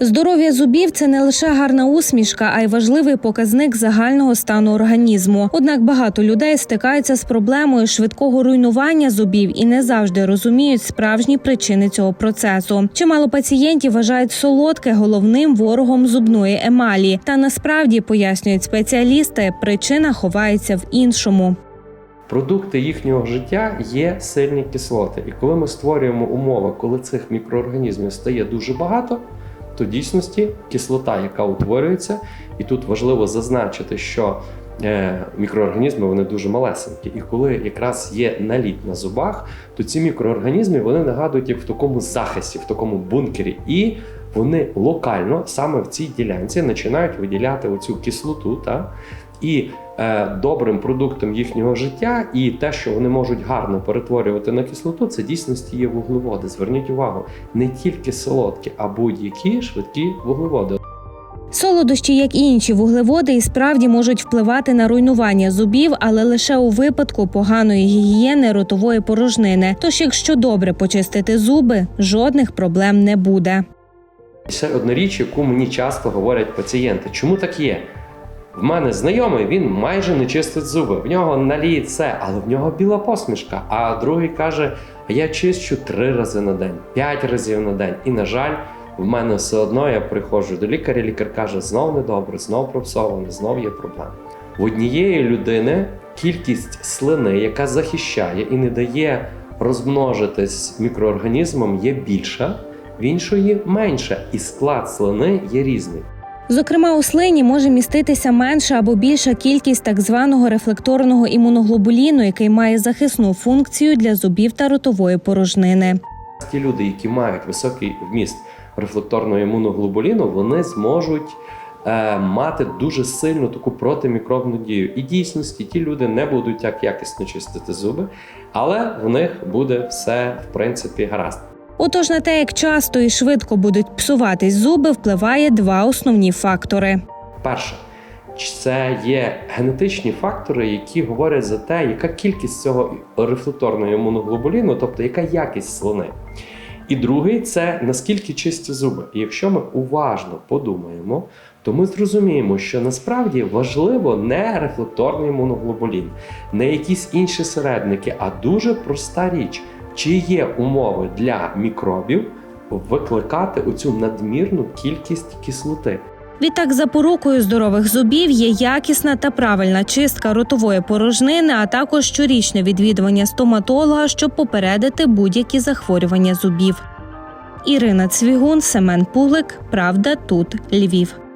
Здоров'я зубів це не лише гарна усмішка, а й важливий показник загального стану організму. Однак багато людей стикаються з проблемою швидкого руйнування зубів і не завжди розуміють справжні причини цього процесу. Чимало пацієнтів вважають солодке головним ворогом зубної емалі. Та насправді пояснюють спеціалісти, причина ховається в іншому. Продукти їхнього життя є сильні кислоти. І коли ми створюємо умови, коли цих мікроорганізмів стає дуже багато, то в дійсності кислота, яка утворюється, і тут важливо зазначити, що е, мікроорганізми вони дуже малесенькі. І коли якраз є наліт на зубах, то ці мікроорганізми вони нагадують як в такому захисті, в такому бункері. І вони локально саме в цій ділянці починають виділяти оцю кислоту. Та? І е, добрим продуктом їхнього життя, і те, що вони можуть гарно перетворювати на кислоту, це дійсності є вуглеводи. Зверніть увагу, не тільки солодкі, а будь-які швидкі вуглеводи. Солодощі, як і інші вуглеводи, і справді можуть впливати на руйнування зубів, але лише у випадку поганої гігієни ротової порожнини. Тож, якщо добре почистити зуби, жодних проблем не буде. Ще одна річ, яку мені часто говорять пацієнти. Чому так є? В мене знайомий, він майже не чистить зуби. В нього наліє це, але в нього біла посмішка. А другий каже: а я чищу три рази на день, п'ять разів на день. І, на жаль, в мене все одно я приходжу до лікаря. Лікар каже: знов недобре, знов пропсоване, знов є проблеми. В однієї людини кількість слини, яка захищає і не дає розмножитись мікроорганізмам, є більша, в іншої менша, і склад слини є різний. Зокрема, у слині може міститися менша або більша кількість так званого рефлекторного імуноглобуліну, який має захисну функцію для зубів та ротової порожнини. Ті люди, які мають високий вміст рефлекторного імуноглобуліну, вони зможуть е, мати дуже сильну таку протимікробну дію. І дійсності ті люди не будуть так якісно чистити зуби, але в них буде все в принципі гаразд. Отож, на те, як часто і швидко будуть псуватись зуби, впливає два основні фактори. Перше, це є генетичні фактори, які говорять за те, яка кількість цього рефлекторного імуноглобуліну, тобто яка якість слони. І другий це наскільки чисті зуби. І якщо ми уважно подумаємо, то ми зрозуміємо, що насправді важливо не рефлекторний імуноглобулін, не якісь інші середники, а дуже проста річ, чи є умови для мікробів викликати оцю надмірну кількість кислоти. Відтак, запорукою здорових зубів є якісна та правильна чистка ротової порожнини, а також щорічне відвідування стоматолога, щоб попередити будь-які захворювання зубів. Ірина Цвігун, Семен Пулик. Правда, тут Львів.